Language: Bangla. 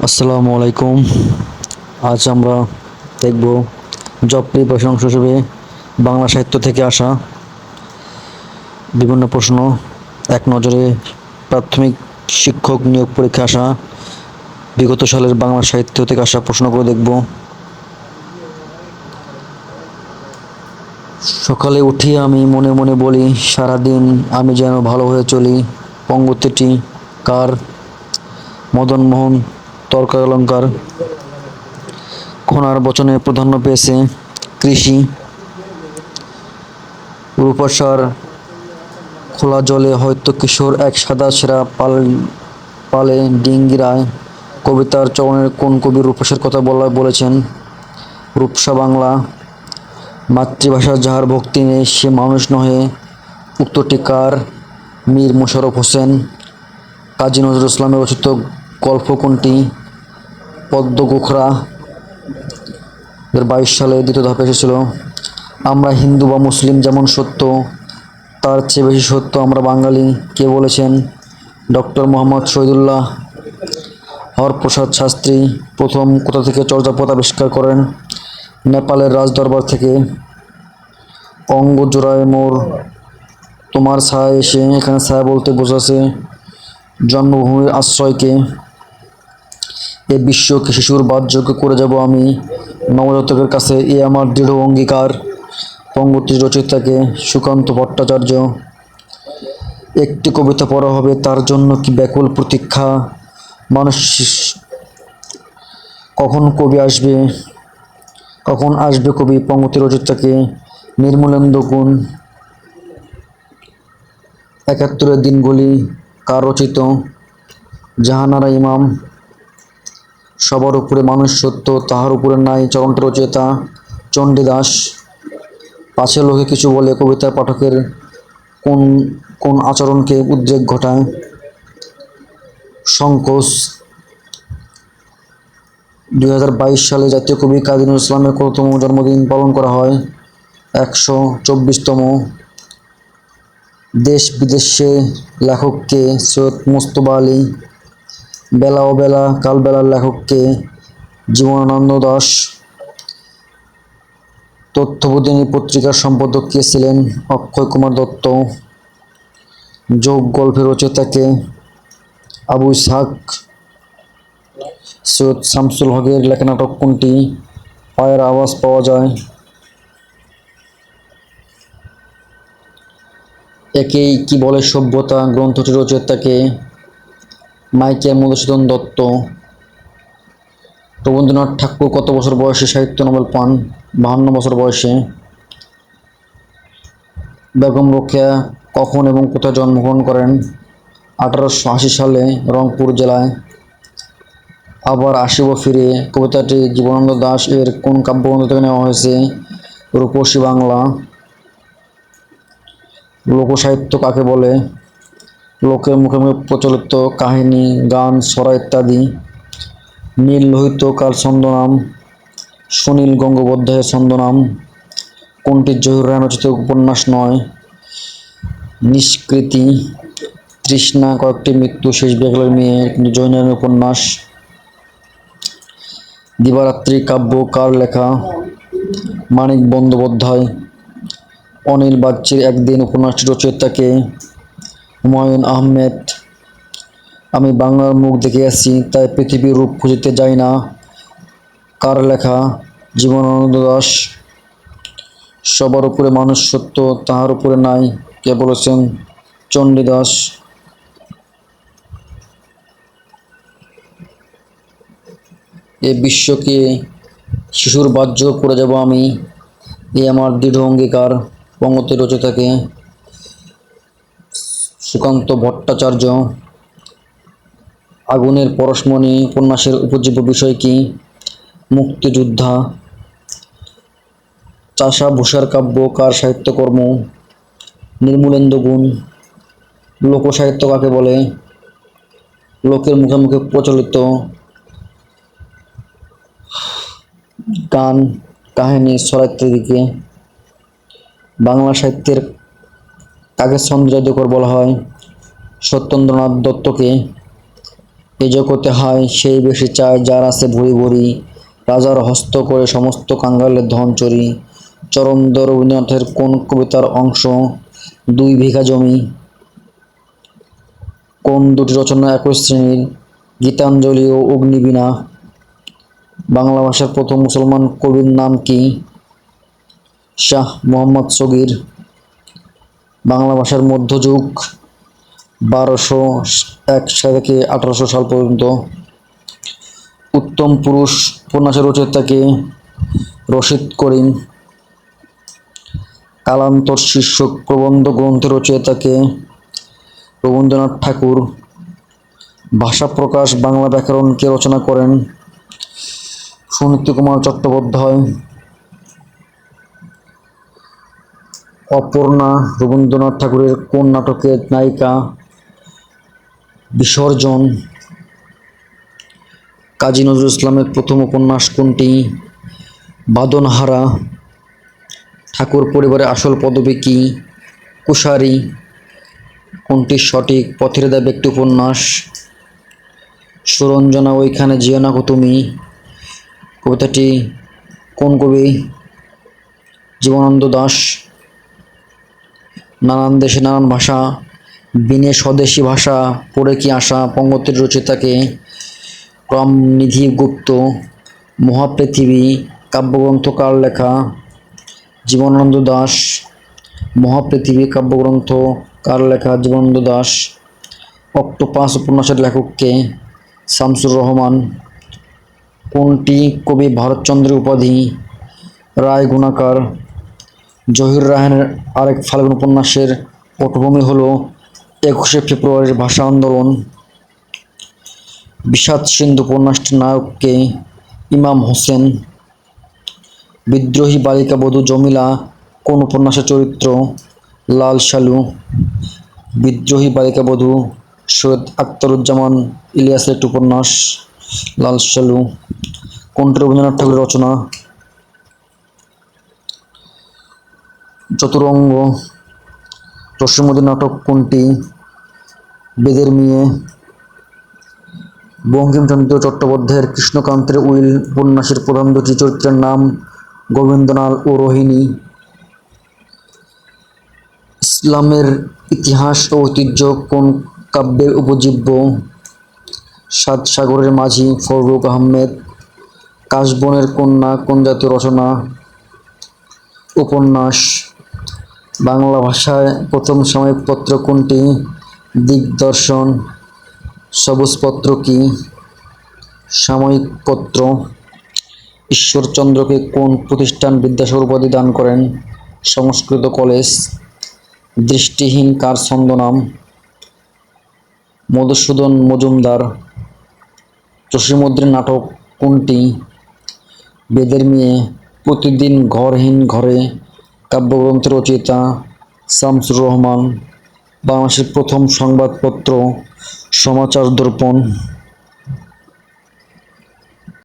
আসসালামু আলাইকুম। আজ আমরা দেখব জব প্রিপারেশন অংশ হিসেবে বাংলা সাহিত্য থেকে আসা বিভিন্ন প্রশ্ন। এক নজরে প্রাথমিক শিক্ষক নিয়োগ পরীক্ষা আসা, বিগত সালের বাংলা সাহিত্য থেকে আসা প্রশ্নগুলো দেখব। সকালে উঠি আমি, মনে মনে বলি, সারাদিন আমি যেন ভালো হয়ে চলি। পঙ্গতিটি কার? মদন মোহন তর্কালঙ্কার খনার বচনে প্রাধান্য পেয়েছে কৃষি, রূপসার খোলা জলে হয়তো কিশোর এক সাদা সেরা পাল, পালে ডিঙ্গিরায় কবিতার চরণের কোন কবি রূপসার কথা বলা, বলেছেন। রূপসা বাংলা, মাতৃভাষা যাহার ভক্তি নেই সে মানুষ নহে, উক্তটি কার? মীর মোশাররফ হোসেন। কাজী নজরুল ইসলামের রচিত গল্প কোনটি? পদ্ম গোখরা। বাইশ সালে দ্বিতীয় ধাপে এসেছিল। আমরা হিন্দু বা মুসলিম যেমন সত্য, তার চেয়ে বেশি সত্য আমরা বাঙালি। কে বলেছেন? ডক্টর মোহাম্মদ শহীদুল্লাহ। হরপ্রসাদ শাস্ত্রী প্রথম কোথা থেকে চর্যাপদ আবিষ্কার করেন? নেপালের রাজদরবার থেকে। অঙ্গ জোড়ায় মোর তোমার ছায়া এসে এখানে ছায়া বলতে বোঝাছে জন্মভূমির আশ্রয়কে। এ বিশ্বকে, শিশুর বাদযোগ্য করে যাব আমি। নবজাতকের কাছে এ আমার দৃঢ় অঙ্গীকার। পঙ্গতির রচয়িতাকে সুকান্ত ভট্টাচার্য। একটি কবিতা পড়া হবে, তার জন্য কি ব্যাকুল প্রতীক্ষা? মানুষ কখন কবি আসবে? কখন আসবে কবি পঙ্গতি রচয়িতাকে নির্মলেন্দু গুণ একাত্তরের দিনগুলি কার রচিত? জাহানারা ইমাম সবার উপরে মানুষ সত্য তাহার উপরে নাই চরণটা রচয়িতা চণ্ডীদাস পাছে লোকে কিছু বলে কবিতার পাঠকের কোন কোন আচরণকে উদ্রেক ঘটায়? সংকোচ দুই সালে জাতীয় কবি কাজী ইসলামের কততম জন্মদিন পালন করা হয়? একশো চব্বিশতম। দেশ বিদেশে লেখককে সৈয়দ মুস্তফা আলী বেলা ও বেলা কালবেলার লেখককে জীবনানন্দ দাস তথ্যবোধিনী পত্রিকার সম্পাদক কে ছিলেন অক্ষয় কুমার দত্ত, যোগ গল্পের রচয়িতাকে আবু ইসহাক, সৈয়দ শামসুল হকের লেখা নাটক কোনটি, পায়ের আওয়াজ পাওয়া যায়। একেই কি বলে সভ্যতা গ্রন্থটির রচয়িতাকে মাইকেল মধুসূদন দত্ত। রবীন্দ্রনাথ ঠাকুর কত বছর বয়সে? সাহিত্য নোবেল পান, বাহান্ন বছর বয়সে। বেগম রোকেয়া কখন এবং কোথায় জন্মগ্রহণ করেন? আঠারোশো আশি সালে রংপুর জেলায়। আবার আসিব ফিরে। কবিতাটি জীবনানন্দ দাস এর কোন কাব্যগ্রন্থ থেকে নেওয়া হয়েছে? রূপসী বাংলা। লোকসাহিত্য কাকে বলে? লোকের মুখে মুখে প্রচলিত কাহিনী, গান সরা ইত্যাদি। নীল লোহিত কার ছন্দনাম, সুনীল গঙ্গোপাধ্যায়ের ছন্দনাম, কোনটি জহির রায় রচিত উপন্যাস নয়? নিষ্কৃতি, তৃষ্ণা, কয়েকটি মৃত্যু, শেষ বেগলের মেয়ে, কিন্তু উপন্যাস। দিবারাত্রি কাব্য, কার লেখা? মানিক বন্দ্যোপাধ্যায়। অনিল বাগচির একদিন উপন্যাসটি রচয়িতাকে হুমায়ুন আহমেদ। আমি বাংলার মুখ দেখে আসছি, তাই পৃথিবীর রূপ খুঁজিতে যাই না। কার লেখা? জীবনানন্দ দাস। সবার উপরে মানুষ সত্য, তাহার উপরে নাই, কে বলেছেন? চণ্ডীদাস এ বিশ্বকে শিশুর বাহ্য করে যাব আমি। এ আমার দৃঢ় অঙ্গীকার পঙ্গতি রচয়িতাকে। সুকান্ত ভট্টাচার্য, আগুনের পরশমণি, উপন্যাসের উপজীব্য বিষয় কি? মুক্তিযোদ্ধা, চাষা ভূষার কাব্য, কার সাহিত্যকর্ম? নির্মূলেন্দু গুণ লোকসাহিত্য কাকে বলে? লোকের মুখে মুখে প্রচলিত গান, কাহিনী ইত্যাদিকে বাংলা সাহিত্যের কাকে ছন্দ জাদুকর বলা হয়। সত্যেন্দ্রনাথ দত্তকে এ জগতে হয়, সেই বেশি চায় যার আছে ভরি ভরি রাজার হস্ত করে সমস্ত কাঙ্গালের ধন চুরি। চরমদ রবীন্দ্রনাথের কোন কবিতার অংশ? দুই বিঘা জমি। কোন দুটি রচনা একই শ্রেণির? গীতাঞ্জলি ও অগ্নিবীণা। বাংলা ভাষার প্রথম মুসলমান কবির নাম কি? শাহ মোহাম্মদ সগির। বাংলা ভাষার মধ্যযুগ বারোশো এক থেকে আঠারোশো সাল পর্যন্ত। উত্তম পুরুষ উপন্যাসের রচয়িতাকে রশিদ করিম কালান্তর শীর্ষক প্রবন্ধ গ্রন্থের রচয়িতাকে রবীন্দ্রনাথ ঠাকুর। ভাষা প্রকাশ বাংলা ব্যাকরণকে রচনা করেন সুনীতি কুমার চট্টোপাধ্যায়। অপর্ণা রবীন্দ্রনাথ ঠাকুরের কোন নাটকের নায়িকা? বিসর্জন। কাজী নজরুল ইসলামের প্রথম উপন্যাস কোনটি? বাদনহারা। ঠাকুর পরিবারের আসল পদবী কি? কুশারি। কোনটি সঠিক? পথের দাবি একটি উপন্যাস। সুরঞ্জনা, ওইখানে যেও না তুমি। কবিতাটি কোন কবি? জীবনানন্দ দাস। নানান দেশে নানান ভাষা, বিনে স্বদেশী ভাষা, পড়ে কি আসা পঙ্গতির রচিতাকে রামনিধি গুপ্ত মহাপৃথিবী কাব্যগ্রন্থ কার লেখা, জীবনানন্দ দাস, মহাপৃথিবী কাব্যগ্রন্থ কার লেখা, জীবনানন্দ দাস, অক্টোপাস উপন্যাসের লেখককে, শামসুর রহমান, কোনটি কবি ভারতচন্দ্রের উপাধি, রায় গুণাকার জহির রায়হানের আরেক ফাল্গুন উপন্যাসের পটভূমি হল একুশে ফেব্রুয়ারির ভাষা আন্দোলন। বিষাদ সিন্ধু উপন্যাসটির নায়ককে ইমাম হোসেন। বিদ্রোহী বালিকা বধূ জমিলা কোন উপন্যাসের চরিত্র? লাল সালু বিদ্রোহী বালিকা বধূ সৈয়দ আখতারুজ্জামান ইলিয়াসের একটি উপন্যাস, লাল সালু কোনটি রবীন্দ্রনাথ ঠাকুরের রচনা চতুরঙ্গ রসমুদ্র নাটক কোনটি? বেদের মেয়ে, বঙ্কিমচন্দ্র চট্টোপাধ্যায়ের কৃষ্ণকান্তের উইল, উপন্যাসের প্রধান দুটি চরিত্রের নাম গোবিন্দলাল ও রোহিণী। ইসলামের ইতিহাস ও ঐতিহ্য কোন কাব্যের উপজীব্য? সাত সাগরের মাঝি ফররুখ আহমেদ। কাশবনের কন্যা কোন জাতীয় রচনা? উপন্যাস বাংলা ভাষায় প্রথম সাময়িক পত্র কোনটি? দিগদর্শন, সবুজপত্র কি? সাময়িক পত্র ঈশ্বরচন্দ্রকে কোন প্রতিষ্ঠান বিদ্যাসাগর উপাধি দান করেন? সংস্কৃত কলেজ। দৃষ্টিহীন কার ছন্দনাম? মধুসূদন মজুমদার। চষিমদ্রের নাটক কোনটি? বেদের মেয়ে, প্রতিদিন ঘরহীন ঘরে। কাব্যগ্রন্থের রচয়িতা শামসুর রহমান বাংলাদেশের প্রথম সংবাদপত্র সমাচার দর্পণ।